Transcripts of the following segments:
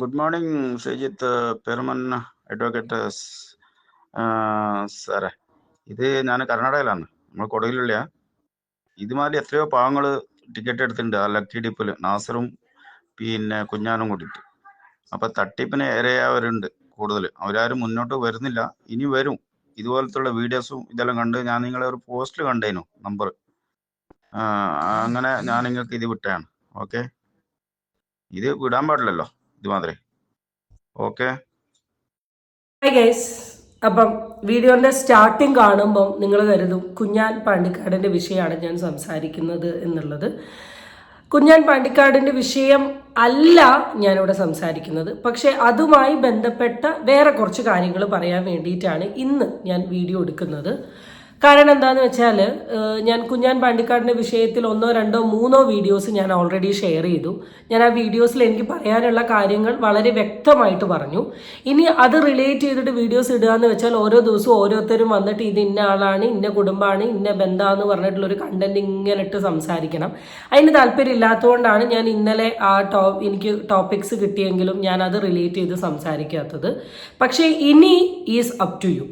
Good morning Sreejith Peruman advocate സാറേ ഇത് ഞാൻ കർണാടകയിലാണ്. നമ്മൾ കൊടകിലുള്ള ഇതുമാതിരി എത്രയോ പാവങ്ങൾ ടിക്കറ്റ് എടുത്തിട്ടുണ്ട്. ആ ലക്കി ഡിപ്പിൽ നാസറും പിന്നെ കുഞ്ഞാനും കൂടിയിട്ട് അപ്പം തട്ടിപ്പിന് ഇരയായവരുണ്ട് കൂടുതൽ അവരാരും മുന്നോട്ട് വരുന്നില്ല. ഇനി വരും. ഇതുപോലത്തുള്ള വീഡിയോസും ഇതെല്ലാം കണ്ട് ഞാൻ നിങ്ങളെ ഒരു പോസ്റ്റ് കണ്ടേനു നമ്പർ അങ്ങനെ ഞാൻ നിങ്ങൾക്ക് ഇത് വിട്ടതാണ്. ഓക്കെ ഇത് വിടാൻ പാടില്ലല്ലോ. ഇതുമാതിരി. ഓക്കെ ഹായ് ഗൈസ് അപ്പം വീഡിയോന്റെ സ്റ്റാർട്ടിങ് കാണുമ്പം നിങ്ങൾ കരുതും കുഞ്ഞാൻ പാണ്ടിക്കാടിന്റെ വിഷയമാണ് ഞാൻ സംസാരിക്കുന്നത് എന്നുള്ളത്. കുഞ്ഞാൻ പാണ്ടിക്കാടിന്റെ വിഷയം അല്ല ഞാനിവിടെ സംസാരിക്കുന്നത്. പക്ഷേ അതുമായി ബന്ധപ്പെട്ട വേറെ കുറച്ച് കാര്യങ്ങൾ പറയാൻ വേണ്ടിയിട്ടാണ് ഇന്ന് ഞാൻ വീഡിയോ എടുക്കുന്നത്. കാരണം എന്താന്ന് വെച്ചാൽ ഞാൻ കുഞ്ഞാൻ പാണ്ടിക്കാടിന്റെ വിഷയത്തിൽ ഒന്നോ രണ്ടോ മൂന്നോ വീഡിയോസ് ഞാൻ ഓൾറെഡി ഷെയർ ചെയ്തു. ഞാൻ ആ വീഡിയോസിൽ എനിക്ക് പറയാനുള്ള കാര്യങ്ങൾ വളരെ വ്യക്തമായിട്ട് പറഞ്ഞു. ഇനി അത് റിലേറ്റ് ചെയ്തിട്ട് വീഡിയോസ് ഇടുക എന്ന് വെച്ചാൽ ഓരോ ദിവസവും ഓരോരുത്തരും വന്നിട്ട് ഇത് ഇന്ന ആളാണ് ഇന്ന കുടുംബമാണ് ഇന്ന ബന്ധമാണെന്ന് പറഞ്ഞിട്ടുള്ളൊരു കണ്ടന്റ് ഇങ്ങനെ ഇട്ട് സംസാരിക്കണം. അതിന് താല്പര്യം ഇല്ലാത്തതുകൊണ്ടാണ് ഞാൻ ഇന്നലെ ആ ടോ എനിക്ക് ടോപ്പിക്സ് കിട്ടിയെങ്കിലും ഞാൻ അത് റിലേറ്റ് ചെയ്ത് സംസാരിക്കാത്തത്. പക്ഷേ ഇനി ഈസ് അപ് ടു യു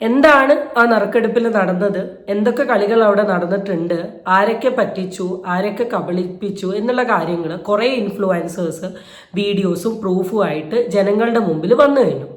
എന്താണ് ആ നറുക്കെടുപ്പിൽ നടന്നത്? എന്തൊക്കെ കളികൾ അവിടെ നടന്നിട്ടുണ്ട്? ആരൊക്കെ പറ്റിച്ചു? ആരൊക്കെ കബളിപ്പിച്ചു? എന്നുള്ള കാര്യങ്ങൾ കുറേ ഇൻഫ്ലുവൻസേഴ്സ് വീഡിയോസും പ്രൂഫും ആയിട്ട് ജനങ്ങളുടെ മുമ്പിൽ വന്നു കഴിഞ്ഞു.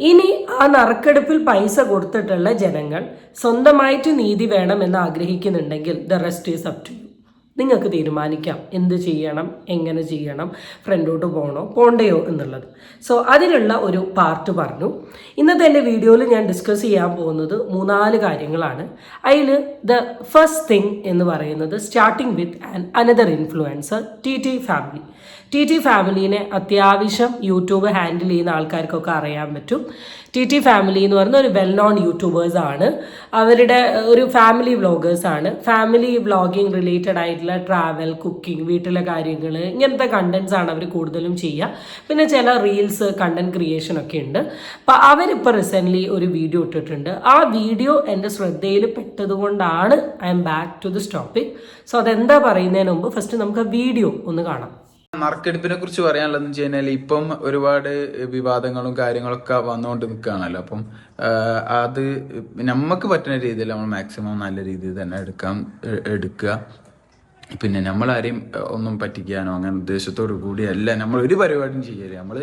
ഇനി ആ നറുക്കെടുപ്പിൽ പൈസ കൊടുത്തിട്ടുള്ള ജനങ്ങൾ സ്വന്തമായിട്ട് നീതി വേണമെന്ന് ആഗ്രഹിക്കുന്നുണ്ടെങ്കിൽ the rest is up to you നിങ്ങൾക്ക് തീരുമാനിക്കാം. എന്ത് ചെയ്യണം? എങ്ങനെ ചെയ്യണം? ഫ്രണ്ടോട്ട് പോകണോ? പോണ്ടയോ എന്നുള്ളത്. സോ അതിനുള്ള ഒരു പാർട്ട് പറഞ്ഞു. ഇന്നത്തെ എന്റെ വീഡിയോയിൽ ഞാൻ ഡിസ്കസ് ചെയ്യാൻ പോകുന്നത് മൂന്നാൽ കാര്യങ്ങളാണ്. അതിൽ ദ ഫസ്റ്റ് തിങ് എന്ന് പറയുന്നത് starting with an another influencer T T family T T ഫാമിലീനെ അത്യാവശ്യം യൂട്യൂബ് ഹാൻഡിൽ ചെയ്യുന്ന ആൾക്കാർക്കൊക്കെ അറിയാൻ പറ്റും. ടി ടി ഫാമിലി എന്ന് പറയുന്ന ഒരു വെൽ നോൺ യൂട്യൂബേഴ്സ് ആണ്. അവരുടെ ഒരു ഫാമിലി വ്ളോഗേഴ്സ് ആണ്. ഫാമിലി വ്ളോഗിങ് റിലേറ്റഡ് ആയിട്ടുള്ള ട്രാവൽ കുക്കിംഗ് വീട്ടിലെ കാര്യങ്ങൾ ഇങ്ങനത്തെ കണ്ടന്റ്സ് ആണ് അവർ കൂടുതലും ചെയ്യുക. പിന്നെ ചില റീൽസ് കണ്ടന്റ് ക്രിയേഷൻ ഒക്കെ ഉണ്ട്. അപ്പം അവരിപ്പോൾ റീസെന്റ്ലി ഒരു വീഡിയോ ഇട്ടിട്ടുണ്ട്. ആ വീഡിയോ എന്റെ ശ്രദ്ധയിൽ പെട്ടതുകൊണ്ടാണ് I'm back to this topic so അതെന്താ പറയുന്നതിന് മുമ്പ് ഫസ്റ്റ് നമുക്ക് ആ വീഡിയോ ഒന്ന് കാണാം. നറുക്കെടുപ്പിനെ കുറിച്ച് പറയാനുള്ളതെന്ന് വെച്ച് കഴിഞ്ഞാൽ ഇപ്പം ഒരുപാട് വിവാദങ്ങളും കാര്യങ്ങളൊക്കെ വന്നുകൊണ്ട് നിൽക്കുകയാണല്ലോ. അപ്പം അത് നമുക്ക് പറ്റുന്ന രീതിയിൽ നമ്മൾ മാക്സിമം നല്ല രീതിയിൽ തന്നെ എടുക്കാം എടുക്കുക. പിന്നെ നമ്മളാരെയും ഒന്നും പറ്റിക്കാനോ അങ്ങനെ ഉദ്ദേശത്തോടു കൂടിയല്ല. നമ്മൾ ഒരു പരിപാടിയും ചെയ്യൽ നമ്മൾ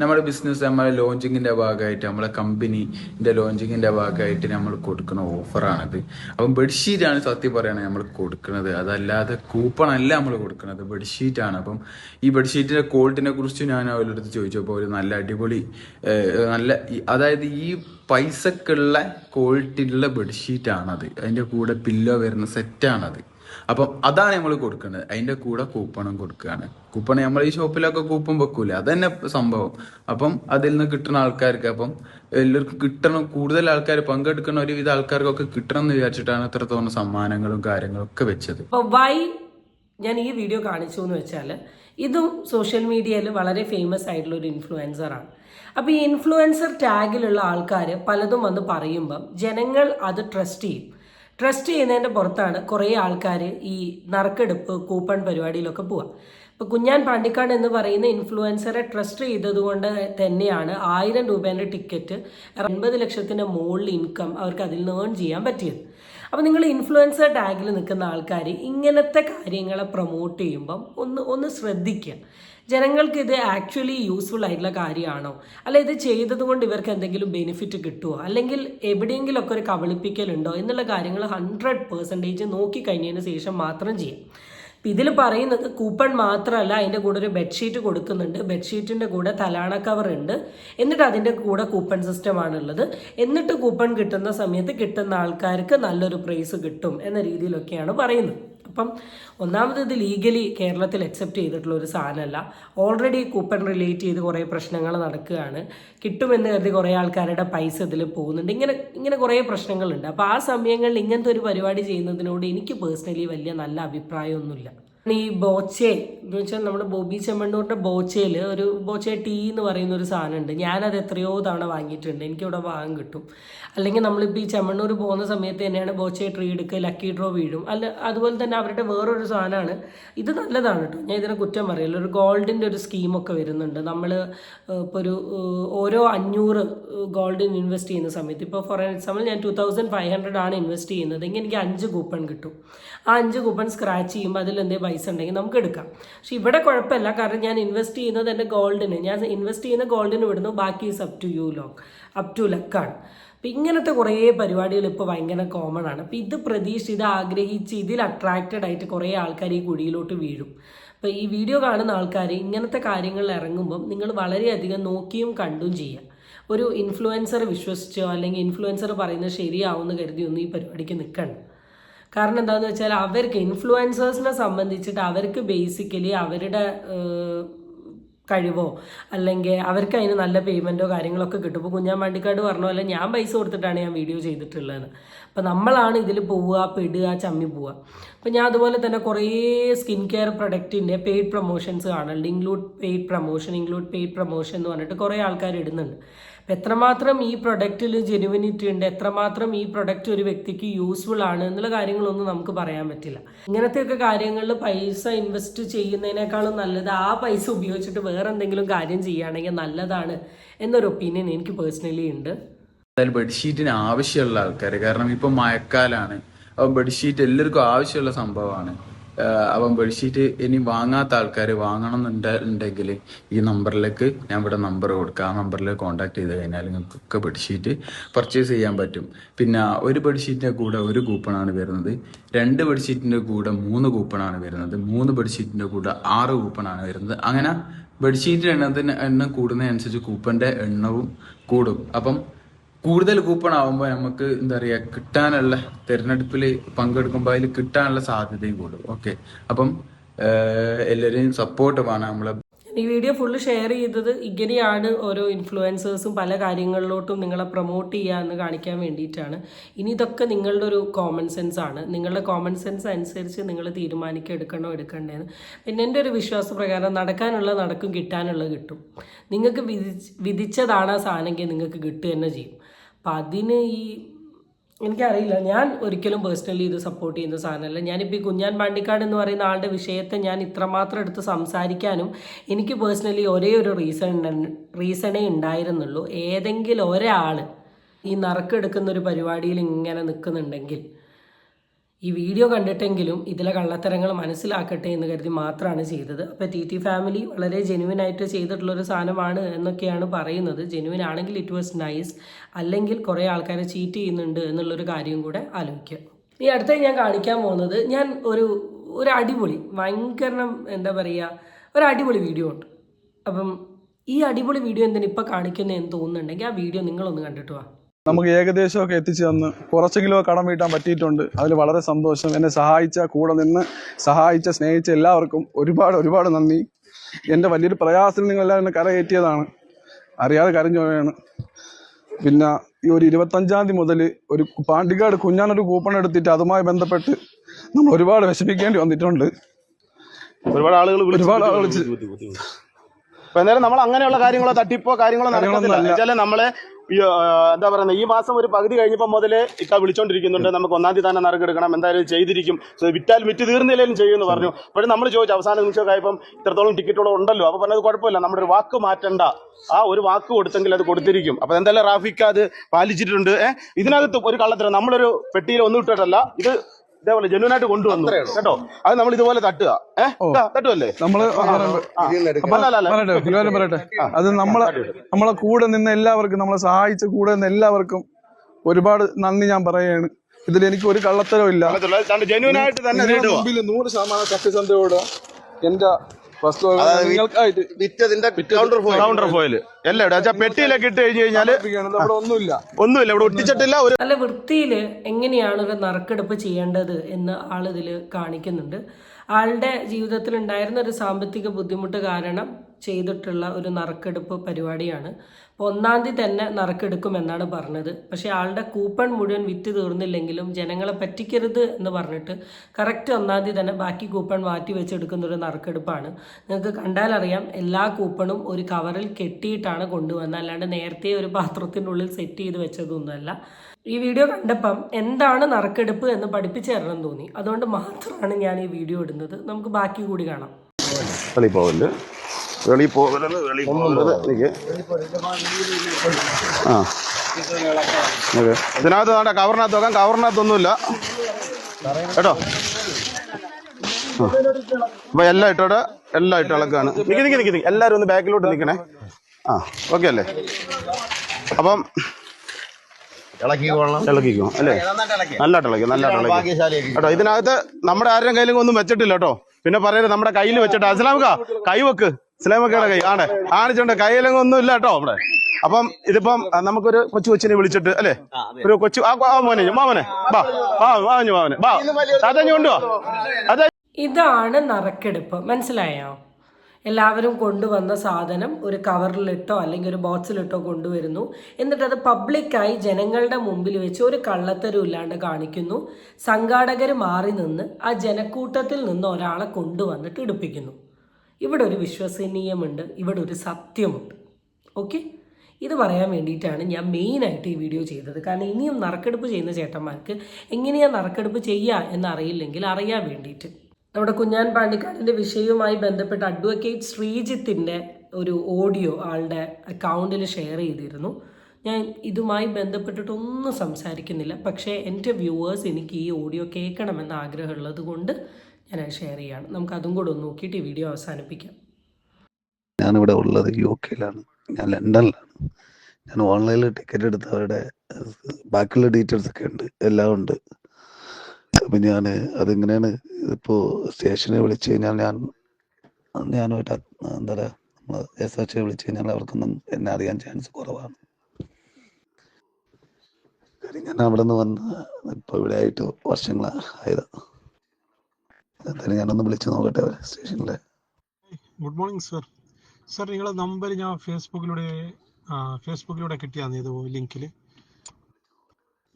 നമ്മുടെ ബിസിനസ് നമ്മളെ ലോഞ്ചിങ്ങിന്റെ ഭാഗമായിട്ട് നമ്മളെ കമ്പനിന്റെ ലോഞ്ചിങ്ങിന്റെ ഭാഗമായിട്ട് നമ്മൾ കൊടുക്കുന്ന ഓഫറാണിത് അപ്പം ബെഡ്ഷീറ്റാണ് സത്യം പറയുകയാണെങ്കിൽ നമ്മൾ കൊടുക്കുന്നത്. അതല്ലാതെ കൂപ്പൺ അല്ല നമ്മൾ കൊടുക്കുന്നത്. ബെഡ്ഷീറ്റാണ് അപ്പം ഈ ബെഡ്ഷീറ്റിന്റെ ക്വാളിറ്റിനെ കുറിച്ച് ഞാൻ അവരുടെ അടുത്ത് ചോദിച്ചപ്പോൾ ഒരു നല്ല അടിപൊളി നല്ല അതായത് ഈ പൈസക്കുള്ള ക്വാളിറ്റി ഉള്ള ബെഡ്ഷീറ്റാണത് അതിന്റെ കൂടെ പില്ലോ വരുന്ന സെറ്റാണത് അപ്പം അതാണ് നമ്മൾ കൊടുക്കുന്നത് അതിന്റെ കൂടെ കൂപ്പണും കൊടുക്കുകയാണ് കൂപ്പൺ നമ്മൾ ഈ ഷോപ്പിലൊക്കെ കൂപ്പൺ വെക്കൂലേ? അതന്നെ സംഭവം. അപ്പം അതിൽ നിന്ന് കിട്ടുന്ന ആൾക്കാർക്ക് അപ്പം എല്ലാവർക്കും കിട്ടണം കൂടുതൽ ആൾക്കാർ പങ്കെടുക്കുന്ന ഒരുവിധ ആൾക്കാർക്കൊക്കെ കിട്ടണം എന്ന് വിചാരിച്ചിട്ടാണ് ഇത്രത്തോളം സമ്മാനങ്ങളും കാര്യങ്ങളും ഒക്കെ വെച്ചത്. വൈ ഞാൻ ഈ വീഡിയോ കാണിച്ചു എന്ന് വെച്ചാൽ ഇതും സോഷ്യൽ മീഡിയയിൽ വളരെ ഫേമസ് ആയിട്ടുള്ള ഒരു ഇൻഫ്ലുവൻസറാണ് അപ്പോൾ ഈ ഇൻഫ്ലുവൻസർ ടാഗിലുള്ള ആൾക്കാർ പലതും വന്ന് പറയുമ്പം ജനങ്ങൾ അത് ട്രസ്റ്റ് ചെയ്യും. ട്രസ്റ്റ് ചെയ്യുന്നതിന്റെ പുറത്താണ് കുറേ ആൾക്കാർ ഈ നറുക്കെടുപ്പ് കൂപ്പൺ പരിപാടിയിലൊക്കെ പോവുക. ഇപ്പോൾ കുഞ്ഞാൻ പാണ്ടിക്കാട് എന്ന് പറയുന്ന ഇൻഫ്ലുവൻസറെ ട്രസ്റ്റ് ചെയ്തതുകൊണ്ട് തന്നെയാണ് ആയിരം രൂപേന്റെ ടിക്കറ്റ് എൺപത് ലക്ഷത്തിന്റെ മുകളിൽ ഇൻകം അവർക്ക് അതിൽ നിന്ന് ഏൺ ചെയ്യാൻ പറ്റിയത്. അപ്പോൾ നിങ്ങൾ ഇൻഫ്ലുവൻസർ ടാഗിൽ നിൽക്കുന്ന ആൾക്കാർ ഇങ്ങനത്തെ കാര്യങ്ങളെ പ്രൊമോട്ട് ചെയ്യുമ്പം ഒന്ന് ഒന്ന് ശ്രദ്ധിക്കുക. ജനങ്ങൾക്ക് ഇത് ആക്ച്വലി യൂസ്ഫുൾ ആയിട്ടുള്ള കാര്യമാണോ? അല്ല ഇത് ചെയ്തത് കൊണ്ട് ഇവർക്ക് എന്തെങ്കിലും ബെനിഫിറ്റ് കിട്ടുമോ അല്ലെങ്കിൽ എവിടെയെങ്കിലുമൊക്കെ ഒരു കബളിപ്പിക്കലുണ്ടോ? എന്നുള്ള കാര്യങ്ങൾ ഹൺഡ്രഡ് പെർസെന്റേജ് നോക്കിക്കഴിഞ്ഞതിന് ശേഷം മാത്രം ചെയ്യാം. ഇതിൽ പറയുന്നത് കൂപ്പൺ മാത്രമല്ല അതിന്റെ കൂടെ ഒരു ബെഡ്ഷീറ്റ് കൊടുക്കുന്നുണ്ട്. ബെഡ്ഷീറ്റിന്റെ കൂടെ തലാണ കവർ ഉണ്ട്. എന്നിട്ട് അതിന്റെ കൂടെ കൂപ്പൺ സിസ്റ്റമാണുള്ളത് എന്നിട്ട് കൂപ്പൺ കിട്ടുന്ന സമയത്ത് കിട്ടുന്ന ആൾക്കാർക്ക് നല്ലൊരു പ്രൈസ് കിട്ടും എന്ന രീതിയിലൊക്കെയാണ് പറയുന്നത്. അപ്പം ഒന്നാമത് ഇത് ലീഗലി കേരളത്തിൽ അക്സെപ്റ്റ് ചെയ്തിട്ടുള്ള ഒരു സാധനമല്ല. ഓൾറെഡി കൂപ്പൺ റിലേറ്റ് ചെയ്ത് കുറേ പ്രശ്നങ്ങൾ നടക്കുകയാണ്. കിട്ടുമെന്ന് കരുതി കുറേ ആൾക്കാരുടെ പൈസ ഇതിൽ പോകുന്നുണ്ട്. ഇങ്ങനെ ഇങ്ങനെ കുറേ പ്രശ്നങ്ങളുണ്ട്. അപ്പോൾ ആ സമയങ്ങളിൽ ഇങ്ങനത്തെ ഒരു പരിപാടി ചെയ്യുന്നതിനോട് എനിക്ക് പേഴ്സണലി വലിയ നല്ല അഭിപ്രായമൊന്നുമില്ല. ഈ ബോച്ചെ എന്ന് വെച്ചാൽ നമ്മുടെ ബോബി ചെമ്മണ്ണൂറിന്റെ ബോച്ചയിൽ ഒരു ബോച്ചെ ടീ എന്ന് പറയുന്ന ഒരു സാധനമുണ്ട്. ഞാനത് എത്രയോ തവണ വാങ്ങിയിട്ടുണ്ട്. എനിക്കിവിടെ വാങ്ങാൻ കിട്ടും. അല്ലെങ്കിൽ നമ്മളിപ്പോൾ ഈ ചെമ്മണ്ണൂർ പോകുന്ന സമയത്ത് തന്നെയാണ് ബോച്ചെ ട്രീ എടുക്കുക ലക്കി ഡ്രോ വീഴും. അല്ല അതുപോലെ തന്നെ അവരുടെ വേറൊരു സാധനമാണ്. ഇത് നല്ലതാണ് കേട്ടോ. ഞാൻ ഇതിനെ കുറ്റം പറയില്ല. ഒരു ഗോൾഡിന്റെ ഒരു സ്കീമൊക്കെ വരുന്നുണ്ട്. നമ്മൾ ഇപ്പോൾ ഒരു ഓരോ അഞ്ഞൂറ് ഗോൾഡിന് ഇൻവെസ്റ്റ് ചെയ്യുന്ന സമയത്ത്. ഇപ്പോൾ ഫോർ എക്സാമ്പിൾ ഞാൻ ടു തൗസൻഡ് ഫൈവ് ഹൺഡ്രഡ് ആണ് ഇൻവെസ്റ്റ് ചെയ്യുന്നതെങ്കിൽ എനിക്ക് അഞ്ച് കൂപ്പൺ കിട്ടും. ആ അഞ്ച് കൂപ്പൺ സ്ക്രാച്ച് ചെയ്യുമ്പോൾ അതിൽ എന്തെങ്കിലും പൈസ ഉണ്ടെങ്കിൽ നമുക്ക് എടുക്കാം. പക്ഷെ ഇവിടെ കുഴപ്പമില്ല. കാരണം ഞാൻ ഇൻവെസ്റ്റ് ചെയ്യുന്നത് എന്റെ ഗോൾഡിന് ഞാൻ ഇൻവെസ്റ്റ് ചെയ്യുന്ന ഗോൾഡിന് വിടുന്നു ബാക്കി is up to you lock up to ലക്കാണ് അപ്പം ഇങ്ങനത്തെ കുറേ പരിപാടികൾ ഇപ്പോൾ ഭയങ്കര കോമൺ ആണ്. അപ്പം ഇത് പ്രതീക്ഷിച്ച് ഇത് ആഗ്രഹിച്ച് ഇതിൽ അട്രാക്റ്റഡ് ആയിട്ട് കുറേ ആൾക്കാർ ഈ കുഴിയിലോട്ട് വീഴും. അപ്പോൾ ഈ വീഡിയോ കാണുന്ന ആൾക്കാർ ഇങ്ങനത്തെ കാര്യങ്ങളിൽ ഇറങ്ങുമ്പം നിങ്ങൾ വളരെയധികം നോക്കിയും കണ്ടും ചെയ്യുക ഒരു ഇൻഫ്ലുവൻസർ വിശ്വസിച്ചോ അല്ലെങ്കിൽ ഇൻഫ്ലുവൻസർ പറയുന്നത് ശരിയാവുമെന്ന് കരുതി ഒന്നും ഈ പരിപാടിക്ക് നിൽക്കണ്ട. കാരണം എന്താണെന്ന് വെച്ചാൽ അവർക്ക് ഇൻഫ്ലുവൻസേഴ്സിനെ സംബന്ധിച്ചിട്ട് അവർക്ക് ബേസിക്കലി അവരുടെ കഴിവോ അല്ലെങ്കിൽ അവർക്ക് അതിന് നല്ല പേയ്മെന്റോ കാര്യങ്ങളൊക്കെ കിട്ടും. ഇപ്പോൾ കുഞ്ഞാൻ വണ്ടിക്കാട് പറഞ്ഞ പോലെ ഞാൻ പൈസ കൊടുത്തിട്ടാണ് ഞാൻ വീഡിയോ ചെയ്തിട്ടുള്ളത്. അപ്പോൾ നമ്മളാണ് ഇതിൽ പോവുക പെടുക ചമ്മി പോവുക. അപ്പോൾ ഞാൻ അതുപോലെ തന്നെ കുറേ സ്കിൻ കെയർ പ്രൊഡക്റ്റിന്റെ പെയ്ഡ് പ്രൊമോഷൻസ് കാണുന്നുണ്ട് include paid promotion include paid promotion എന്ന് പറഞ്ഞിട്ട് കുറേ ആൾക്കാർ ഇടുന്നുണ്ട്. എത്രമാത്രം ഈ പ്രൊഡക്റ്റിൽ ജെനുവിനിറ്റി ഉണ്ട് എത്രമാത്രം ഈ പ്രൊഡക്റ്റ് ഒരു വ്യക്തിക്ക് യൂസ്ഫുൾ ആണ് എന്നുള്ള കാര്യങ്ങളൊന്നും നമുക്ക് പറയാൻ പറ്റില്ല. ഇങ്ങനത്തെയൊക്കെ കാര്യങ്ങളിൽ പൈസ ഇൻവെസ്റ്റ് ചെയ്യുന്നതിനേക്കാളും നല്ലത് ആ പൈസ ഉപയോഗിച്ചിട്ട് വേറെ എന്തെങ്കിലും കാര്യം ചെയ്യുകയാണെങ്കിൽ നല്ലതാണ് എന്നൊരു ഒപ്പീനിയൻ എനിക്ക് പേഴ്സണലി ഉണ്ട്. എന്തായാലും ബെഡ്ഷീറ്റിന് ആവശ്യമുള്ള ആൾക്കാർ കാരണം ഇപ്പൊ മഴക്കാലാണ് അപ്പം ബെഡ്ഷീറ്റ് എല്ലാവർക്കും ആവശ്യമുള്ള സംഭവമാണ്. അപ്പം ബെഡ്ഷീറ്റ് ഇനി വാങ്ങാത്ത ആൾക്കാർ വാങ്ങണം എന്നുണ്ടെങ്കിൽ ഈ നമ്പറിലേക്ക് ഞാൻ ഇവിടെ നമ്പർ കൊടുക്കുക ആ നമ്പറിൽ കോൺടാക്ട് ചെയ്ത് കഴിഞ്ഞാൽ നിങ്ങൾക്കൊക്കെ ബെഡ്ഷീറ്റ് പർച്ചേസ് ചെയ്യാൻ പറ്റും. പിന്നെ ഒരു ബെഡ്ഷീറ്റിന്റെ കൂടെ ഒരു കൂപ്പണാണ് വരുന്നത്. രണ്ട് ബെഡ്ഷീറ്റിന്റെ കൂടെ മൂന്ന് കൂപ്പണാണ് വരുന്നത്. മൂന്ന് ബെഡ്ഷീറ്റിന്റെ കൂടെ ആറ് കൂപ്പണാണ് വരുന്നത്. അങ്ങനെ ബെഡ്ഷീറ്റ് എണ്ണത്തിന് എണ്ണം കൂടുന്നതനുസരിച്ച് കൂപ്പന്റെ എണ്ണവും കൂടും. അപ്പം കൂടുതൽ കൂപ്പൺ ആവുമ്പോൾ നമുക്ക് എന്താ പറയാ കിട്ടാനുള്ള തെരഞ്ഞെടുപ്പിൽ പങ്കെടുക്കുമ്പോൾ അതിൽ കിട്ടാനുള്ള സാധ്യതയും കൂടും. ഓക്കെ അപ്പം എല്ലാവരെയും സപ്പോർട്ട് വേണം നമ്മളെ. ഈ വീഡിയോ ഫുള്ള് ഷെയർ ചെയ്തത് ഇങ്ങനെയാണ് ഓരോ ഇൻഫ്ലുവൻസേഴ്സും പല കാര്യങ്ങളിലോട്ടും നിങ്ങളെ പ്രൊമോട്ട് ചെയ്യുക എന്ന് കാണിക്കാൻ വേണ്ടിയിട്ടാണ്. ഇനി ഇതൊക്കെ നിങ്ങളുടെ ഒരു കോമൺ സെൻസ് ആണ്. നിങ്ങളുടെ കോമൺ സെൻസ് അനുസരിച്ച് നിങ്ങൾ തീരുമാനിക്കുക എടുക്കണോ എടുക്കണ്ടേന്ന് പിന്നെ എന്റെ ഒരു വിശ്വാസപ്രകാരം നടക്കാനുള്ള നടക്കും കിട്ടാനുള്ള കിട്ടും. നിങ്ങൾക്ക് വിധിച്ച് വിധിച്ചതാണ് ആ സാധനമെങ്കിൽ നിങ്ങൾക്ക് കിട്ടുക തന്നെ ചെയ്യും. അപ്പം അതിന് ഈ എനിക്കറിയില്ല. ഞാൻ ഒരിക്കലും പേഴ്സണലി ഇത് സപ്പോർട്ട് ചെയ്യുന്ന സാധനമല്ല. ഞാനിപ്പോൾ ഈ കുഞ്ഞാൻ പാണ്ടിക്കാട് എന്ന് പറയുന്ന ആളുടെ വിഷയത്തെ ഞാൻ ഇത്രമാത്രം എടുത്ത് സംസാരിക്കാനും എനിക്ക് പേഴ്സണലി ഒരേ ഒരു റീസൺ റീസണേ ഉണ്ടായിരുന്നുള്ളൂ. ഏതെങ്കിലും ഒരാൾ ഈ നറുക്കെടുക്കുന്ന ഒരു പരിപാടിയിൽ ഇങ്ങനെ നിൽക്കുന്നുണ്ടെങ്കിൽ ഈ വീഡിയോ കണ്ടിട്ടെങ്കിലും ഇതിലെ കള്ളത്തരങ്ങൾ മനസ്സിലാക്കട്ടെ എന്ന് കരുതി മാത്രമാണ് ചെയ്തത്. അപ്പോൾ ടി ടി ഫാമിലി വളരെ ജെനുവിൻ ആയിട്ട് ചെയ്തിട്ടുള്ളൊരു സാധനമാണ് എന്നൊക്കെയാണ് പറയുന്നത്. ജെനുവിൻ ആണെങ്കിൽ ഇറ്റ് വാസ് നൈസ് അല്ലെങ്കിൽ കുറേ ആൾക്കാരെ ചീറ്റ് ചെയ്യുന്നുണ്ട് എന്നുള്ളൊരു കാര്യം കൂടെ ആലോചിക്കുക. ഈ അടുത്ത ഞാൻ കാണിക്കാൻ പോകുന്നത് ഞാൻ ഒരു ഒരു അടിപൊളി ഭയങ്കര എന്താ പറയുക ഒരു അടിപൊളി വീഡിയോ ഉണ്ട്. അപ്പം ഈ അടിപൊളി വീഡിയോ എന്തിനാ ഇപ്പം കാണിക്കുന്നതെന്ന് തോന്നുന്നുണ്ടെങ്കിൽ ആ വീഡിയോ നിങ്ങളൊന്ന് കണ്ടിട്ട് വാ. നമുക്ക് ഏകദേശമൊക്കെ എത്തിച്ചു തന്ന് കുറച്ചെങ്കിലും കടം വീട്ടാൻ പറ്റിയിട്ടുണ്ട്. അതിൽ വളരെ സന്തോഷം. എന്നെ സഹായിച്ച കൂടെ നിന്ന് സഹായിച്ച സ്നേഹിച്ച എല്ലാവർക്കും ഒരുപാട് ഒരുപാട് നന്ദി. എന്റെ വലിയൊരു പ്രയാസത്തിൽ നിങ്ങളെല്ലാം എന്നെ കരകയറ്റിയതാണ്. അറിയാതെ കരഞ്ഞു പോയാണ് പിന്നെ ഈ ഒരു ഇരുപത്തഞ്ചാം തീയതി മുതൽ ഒരു പാണ്ടിക്കാട് കുഞ്ഞാനൊരു കൂപ്പൺ എടുത്തിട്ട് അതുമായി ബന്ധപ്പെട്ട് നമ്മൾ ഒരുപാട് വിഷമിക്കേണ്ടി വന്നിട്ടുണ്ട്. ഒരുപാട് ആളുകൾ ഒരുപാട് ആളുകൾ അപ്പൊ എന്തായാലും നമ്മൾ അങ്ങനെയുള്ള കാര്യങ്ങളോ തട്ടിപ്പോ കാര്യങ്ങളോ നടക്കുന്നില്ല നമ്മളെ എന്താ പറയുന്നത് ഈ മാസം ഒരു പകുതി കഴിഞ്ഞപ്പോൾ മുതലേ ഇക്ക വിളിച്ചോണ്ടിരിക്കുന്നുണ്ട്. നമുക്ക് ഒന്നാം തീയതി തന്നെ നറുക്കെടുക്കണം എന്തായാലും ചെയ്തിരിക്കും. വിറ്റാൽ വിറ്റ് തീർന്നില്ലേലും ചെയ്യുമെന്ന് പറഞ്ഞു. അപ്പോഴും നമ്മൾ ചോദിച്ചു അവസാന നിമിഷമൊക്കെ ആയപ്പം ഇത്രത്തോളം ടിക്കറ്റുകൾ ഉണ്ടല്ലോ. അപ്പൊ പറഞ്ഞത് കുഴപ്പമില്ല. നമ്മുടെ ഒരു വാക്ക് മാറ്റണ്ട. ആ ഒരു വാക്ക് കൊടുത്തെങ്കിൽ അത് കൊടുത്തിരിക്കും. അപ്പോൾ എന്തായാലും റാഫിക്ക് അത് പാലിച്ചിട്ടുണ്ട്. ഏഹ് ഇതിനകത്ത് ഒരു കള്ളത്തരം. നമ്മളൊരു പെട്ടിയിൽ ഒന്നും ഇട്ടിട്ടല്ല. ഇത് ഇതേപോലെ ജെന്യൂൻ ആയിട്ട് കൊണ്ടുവന്നു. കേട്ടോ? അത് നമ്മൾ ഇതുപോലെ തട്ടുക. ഏഹ് തട്ടുമല്ലേ നമ്മൾ അല്ല. പറയട്ടെ അത് നമ്മളെ നമ്മളെ കൂടെ നിന്ന് എല്ലാവർക്കും നമ്മളെ സഹായിച്ച കൂടെ നിന്ന് എല്ലാവർക്കും ഒരുപാട് നന്ദി ഞാൻ പറയാണ് ഇതിൽ എനിക്ക് ഒരു കള്ളത്തരവും ഇല്ല. നൂറ് ശതമാനം സത്യസന്ധയോട് എന്റെ വസ്തുവകൾ നിങ്ങൾക്കായിട്ട് വിറ്റതിന്റെ കൗണ്ടർ ഫോയിൽ കൗണ്ടർ ഫോയിൽ എല്ലാം ഇടുക പെട്ടിയിലൊക്കെ ഇട്ട് കഴിഞ്ഞു കഴിഞ്ഞാൽ. അവിടെ ഒന്നുമില്ല. ഒന്നുമില്ല. ഇവിടെ ഒട്ടിച്ചിട്ടില്ല. ഒരു നല്ല വൃത്തിയിൽ എങ്ങനെയാണ് ഒരു നറുക്കെടുപ്പ് ചെയ്യേണ്ടത് എന്ന് ആളിതിൽ കാണിക്കുന്നുണ്ട്. ആളുടെ ജീവിതത്തിൽ ഉണ്ടായിരുന്ന ഒരു സാമ്പത്തിക ബുദ്ധിമുട്ട് കാരണം ചെയ്തിട്ടുള്ള ഒരു നറുക്കെടുപ്പ് പരിപാടിയാണ്. അപ്പോൾ ഒന്നാം തീയതി തന്നെ നറുക്കെടുക്കുമെന്നാണ് പറഞ്ഞത്. പക്ഷേ ആളുടെ കൂപ്പൺ മുഴുവൻ വിറ്റ് തീർന്നില്ലെങ്കിലും ജനങ്ങളെ പറ്റിക്കരുത് എന്ന് പറഞ്ഞിട്ട് കറക്റ്റ് ഒന്നാം തീയതി തന്നെ ബാക്കി കൂപ്പൺ മാറ്റി വെച്ചെടുക്കുന്ന ഒരു നറുക്കെടുപ്പാണ്. നിങ്ങൾക്ക് കണ്ടാലറിയാം എല്ലാ കൂപ്പണും ഒരു കവറിൽ കെട്ടിയിട്ടാണ് കൊണ്ടുവന്നത്. അല്ലാണ്ട് നേരത്തെ ഒരു പാത്രത്തിനുള്ളിൽ സെറ്റ് ചെയ്ത് വെച്ചതൊന്നുമല്ല. ഈ വീഡിയോ കണ്ടപ്പം എന്താണ് നറുക്കെടുപ്പ് എന്ന് പഠിപ്പിച്ചു തരണം തോന്നി. അതുകൊണ്ട് മാത്രമാണ് ഞാൻ ഈ വീഡിയോ ഇടുന്നത്. നമുക്ക് ബാക്കി കൂടി കാണാം. വെളിയിൽ പോകരുത് വെളി പോകരുത് എനിക്ക്. ആ ഓക്കെ. ഇതിനകത്ത് വേണ്ട കവറിനകത്ത് വെക്കാം. കവറിനകത്തൊന്നുമില്ല. കേട്ടോ? അപ്പോൾ അപ്പൊ എല്ലാം ഇട്ടോടെ എല്ലാം ഇട്ട് ഇളക്കാണ്. നിക്ക് നിക്ക് നിക്ക് നിക്ക്. എല്ലാവരും ഒന്ന് ബാക്കിലോട്ട് നിൽക്കണേ ആ ഓക്കെ അല്ലേ? അപ്പം ഇളക്കിക്കോളാം ഇളക്കിക്കോ അല്ലേ? നല്ലതായിട്ട് ഇളക്കി. നല്ലതായിട്ട് ഇളക്കി കേട്ടോ ഇതിനകത്ത് നമ്മുടെ ആരുടെയും കയ്യിലും ഒന്നും വെച്ചിട്ടില്ല കേട്ടോ. പിന്നെ പറയരുത് നമ്മുടെ കയ്യിൽ വെച്ചിട്ട്. അസ്ലാമക്ക കൈ വെക്ക്. ഇസ്ലാമുക്കയുടെ കൈ. ആണ്. കാണിച്ചോണ്ട് കയ്യിലെങ്കിലും ഒന്നും ഇല്ല കേട്ടോ നമ്മുടെ അപ്പം ഇതിപ്പം നമുക്കൊരു കൊച്ചു കൊച്ചിനെ വിളിച്ചിട്ട് അല്ലേ? ഒരു കൊച്ചു ആ മോനെ മാമനെ ബാ ബാ. വാഞ്ഞു മാമനെ ബാ അതഞ്ഞു കൊണ്ടുവാ. അതെ. ഇതാണ് നറക്കെടുപ്പ്. മനസ്സിലായോ? എല്ലാവരും കൊണ്ടുവന്ന സാധനം ഒരു കവറിലിട്ടോ അല്ലെങ്കിൽ ഒരു ബോക്സിലിട്ടോ കൊണ്ടുവരുന്നു. എന്നിട്ടത് പബ്ലിക്കായി ജനങ്ങളുടെ മുമ്പിൽ വെച്ച് ഒരു കള്ളത്തരും ഇല്ലാണ്ട് കാണിക്കുന്നു. സംഘാടകർ മാറി നിന്ന് ആ ജനക്കൂട്ടത്തിൽ നിന്ന് ഒരാളെ കൊണ്ടുവന്നിട്ട് ഇടിപ്പിക്കുന്നു. ഇവിടെ ഒരു വിശ്വസനീയമുണ്ട്. ഇവിടെ ഒരു സത്യമുണ്ട്. ഓക്കെ? ഇത് പറയാൻ വേണ്ടിയിട്ടാണ് ഞാൻ മെയിനായിട്ട് ഈ വീഡിയോ ചെയ്തത്. കാരണം ഇനിയും നറുക്കെടുപ്പ് ചെയ്യുന്ന ചേട്ടന്മാർക്ക് എങ്ങനെയാണ് നറുക്കെടുപ്പ് ചെയ്യുക എന്നറിയില്ലെങ്കിൽ അറിയാൻ വേണ്ടിയിട്ട്. നമ്മുടെ കുഞ്ഞാൻ പാണ്ടിക്കാടിന്റെ വിഷയവുമായി ബന്ധപ്പെട്ട് അഡ്വക്കേറ്റ് ശ്രീജിത്തിന്റെ ഒരു ഓഡിയോ ആളുടെ അക്കൗണ്ടിൽ ഷെയർ ചെയ്തിരുന്നു. ഞാൻ ഇതുമായി ബന്ധപ്പെട്ടിട്ടൊന്നും സംസാരിക്കുന്നില്ല. പക്ഷേ എന്റെ വ്യൂവേഴ്സ് എനിക്ക് ഈ ഓഡിയോ കേൾക്കണമെന്ന് ആഗ്രഹമുള്ളത് കൊണ്ട് ഞാൻ ഷെയർ ചെയ്യാണ്. നമുക്ക് അതും കൂടെ ഒന്ന് നോക്കിയിട്ട് ഈ വീഡിയോ അവസാനിപ്പിക്കാം. ഞാനിവിടെ ഉള്ളത് യു കെയിലാണ് ഞാൻ ലണ്ടനിലാണ്. ഞാൻ ഓൺലൈനിൽ ടിക്കറ്റ് എടുത്ത് അവരുടെ ബാക്കിയുള്ള ഡീറ്റെയിൽസ് ഒക്കെ ഉണ്ട്. എല്ലാം ഉണ്ട്. അപ്പം ഞാൻ അതെങ്ങനെയാണ്? ഇപ്പോൾ സ്റ്റേഷനിൽ വിളിച്ചു കഴിഞ്ഞാൽ ഞാൻ ഞാനൊരു എന്താ പറയുക എസ് എച്ച് വിളിച്ചു കഴിഞ്ഞാൽ അവർക്കൊന്നും എന്നെ അറിയാൻ ചാൻസ് കുറവാണ്. കാര്യം ഞാൻ അവിടെ നിന്ന് വന്ന് ഇപ്പോൾ ഇവിടെ ആയിട്ട് വർഷങ്ങളായത് എന്തായാലും ഞാനൊന്ന് വിളിച്ചു നോക്കട്ടെ സ്റ്റേഷനിലെ. Good morning sir. സർ നിങ്ങളെ നമ്പർ ഞാൻ ഫേസ്ബുക്കിലൂടെ ഫേസ്ബുക്കിലൂടെ കിട്ടിയാന്ന് ഇത് ലിങ്കിൽ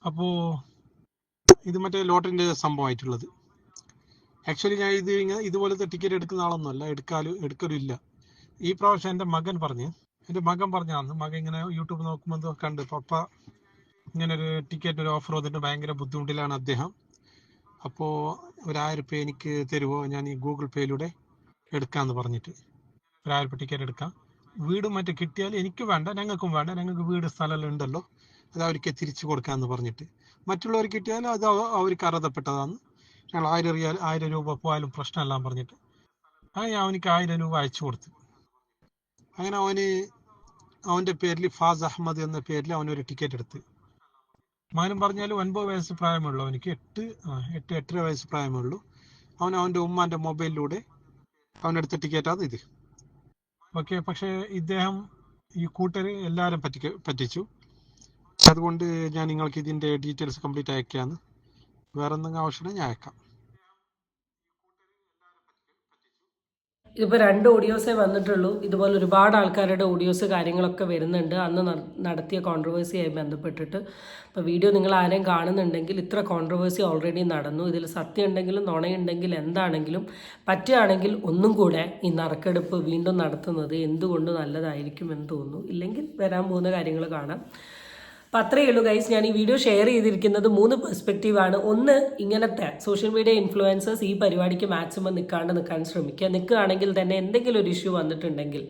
അപ്പോൾ ഇത് മറ്റേ ലോട്ടറിന്റെ സംഭവമായിട്ടുള്ളത്. ആക്ച്വലി ഞാൻ ഇത് ഇതുപോലത്തെ ടിക്കറ്റ് എടുക്കുന്ന ആളൊന്നുമല്ല. എടുക്കാലും എടുക്കലില്ല. ഈ പ്രാവശ്യം എന്റെ മകൻ പറഞ്ഞ് എന്റെ മകൻ പറഞ്ഞാന്ന് മകൻ ഇങ്ങനെ യൂട്യൂബ് നോക്കുമ്പോൾ കണ്ട് പപ്പ ഇങ്ങനെ ഒരു ടിക്കറ്റ് ഒരു ഓഫർ വന്നിട്ട് ഭയങ്കര ബുദ്ധിമുട്ടിലാണ് അദ്ദേഹം. അപ്പോൾ ഒരായിരം രൂപ എനിക്ക് തരുമോ ഞാൻ ഈ ഗൂഗിൾ പേയിലൂടെ എടുക്കാമെന്ന് പറഞ്ഞിട്ട് ഒരായിരം രൂപ ടിക്കറ്റ് എടുക്കാം. വീട് മറ്റേ കിട്ടിയാൽ എനിക്ക് വേണ്ട ഞങ്ങൾക്കും വേണ്ട. ഞങ്ങൾക്ക് വീട് സ്ഥലമെല്ലാം ഉണ്ടല്ലോ. അത് അവർക്ക് തിരിച്ചു കൊടുക്കാമെന്ന് പറഞ്ഞിട്ട്. മറ്റുള്ളവർക്ക് കിട്ടിയാൽ അത് അവ- അവർക്ക് അർഹതപ്പെട്ടതാണ് ഞങ്ങൾ ആയിരം റിയാൽ ആയിരം രൂപ പോയാലും പ്രശ്നമല്ല പറഞ്ഞിട്ട് അങ്ങനെ അവനിക്ക് ആയിരം രൂപ അയച്ചു കൊടുത്തു. അങ്ങനെ അവന് അവന്റെ പേരിൽ ഫാസ് അഹമ്മദ് എന്ന പേരിൽ അവനൊരു ടിക്കറ്റ് എടുത്ത്. മാനും പറഞ്ഞാൽ ഒൻപത് വയസ്സ് പ്രായമുള്ളൂ അവനിക്ക്. എട്ട് എട്ട് എട്ടര വയസ്സ് പ്രായമുള്ളൂ. അവൻ അവന്റെ ഉമ്മാന്റെ മൊബൈലിലൂടെ അവനെടുത്ത ടിക്കറ്റാണ് ഇത്. ഓക്കെ പക്ഷേ ഇദ്ദേഹം ഈ കൂട്ടർ എല്ലാവരും പറ്റിക്ക പറ്റിച്ചു. അതുകൊണ്ട് ഞാൻ നിങ്ങൾക്ക് ഇതിന്റെ ഡീറ്റെയിൽസ് കംപ്ലീറ്റ് അയക്കാന്ന്. വേറെ എന്തെങ്കിലും ആവശ്യമുണ്ടെങ്കിൽ ഞാൻ അയക്കാം. ഇതിപ്പോൾ രണ്ട് ഓഡിയോസേ വന്നിട്ടുള്ളൂ. ഇതുപോലെ ഒരുപാട് ആൾക്കാരുടെ ഓഡിയോസ് കാര്യങ്ങളൊക്കെ വരുന്നുണ്ട്. അന്ന് നടത്തിയ കോൺട്രവേഴ്സിയായി ബന്ധപ്പെട്ടിട്ട്. അപ്പോൾ വീഡിയോ നിങ്ങൾ ആരെയും കാണുന്നുണ്ടെങ്കിൽ ഇത്ര കോൺട്രവേഴ്സി ഓൾറെഡി നടന്നു. ഇതിൽ സത്യം ഉണ്ടെങ്കിലും നുണയുണ്ടെങ്കിൽ എന്താണെങ്കിലും പറ്റുകയാണെങ്കിൽ ഒന്നും കൂടെ ഈ നറുക്കെടുപ്പ് വീണ്ടും നടത്തുന്നത് എന്തുകൊണ്ട് നല്ലതായിരിക്കും എന്ന് തോന്നുന്നു. ഇല്ലെങ്കിൽ വരാൻ പോകുന്ന കാര്യങ്ങൾ കാണാം. അപ്പം അത്രയേ ഉള്ളൂ ഗൈസ് ഞാൻ ഈ വീഡിയോ ഷെയർ ചെയ്തിരിക്കുന്നത് മൂന്ന് പെർസ്പെക്റ്റീവാണ് ഒന്ന് ഇങ്ങനത്തെ സോഷ്യൽ മീഡിയ ഇൻഫ്ലുവൻസേഴ്സ് ഈ പരിപാടിക്ക് മാക്സിമം നിൽക്കാണ്ട് നിൽക്കാൻ ശ്രമിക്കുക. നിൽക്കുകയാണെങ്കിൽ തന്നെ എന്തെങ്കിലും ഒരു ഇഷ്യൂ വന്നിട്ടുണ്ടെങ്കിൽ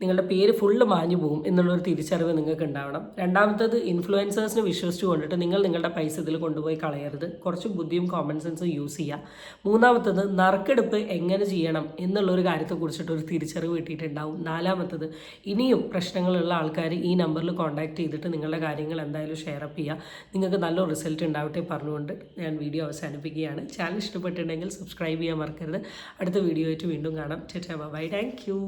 നിങ്ങളുടെ പേര് ഫുള്ള് മാഞ്ഞു പോകും എന്നുള്ളൊരു തിരിച്ചറിവ് നിങ്ങൾക്ക് ഉണ്ടാവണം രണ്ടാമത്തത് ഇൻഫ്ലുവൻസേഴ്സിനെ വിശ്വസിച്ച് കൊണ്ടിട്ട് നിങ്ങൾ നിങ്ങളുടെ പൈസ ഇതിൽ കൊണ്ടുപോയി കളയരുത്. കുറച്ച് ബുദ്ധിയും കോമൺ സെൻസും യൂസ് ചെയ്യുക മൂന്നാമത്തത് നറുക്കെടുപ്പ് എങ്ങനെ ചെയ്യണം എന്നുള്ളൊരു കാര്യത്തെക്കുറിച്ചിട്ട് ഒരു തിരിച്ചറിവ് കിട്ടിയിട്ടുണ്ടാവും. നാലാമത്തത് ഇനിയും പ്രശ്നങ്ങളുള്ള ആൾക്കാർ ഈ നമ്പറിൽ കോൺടാക്ട് ചെയ്തിട്ട് നിങ്ങളുടെ കാര്യങ്ങൾ എന്തായാലും ഷെയർ അപ്പ് ചെയ്യുക നിങ്ങൾക്ക് നല്ല റിസൾട്ട് ഉണ്ടാവട്ടെ പറഞ്ഞുകൊണ്ട് ഞാൻ വീഡിയോ അവസാനിപ്പിക്കുകയാണ്. ചാനൽ ഇഷ്ടപ്പെട്ടിട്ടുണ്ടെങ്കിൽ സബ്സ്ക്രൈബ് ചെയ്യാൻ മറക്കരുത്. അടുത്ത വീഡിയോ ആയിട്ട് വീണ്ടും കാണാം. ചേച്ചാ ബൈ താങ്ക് യു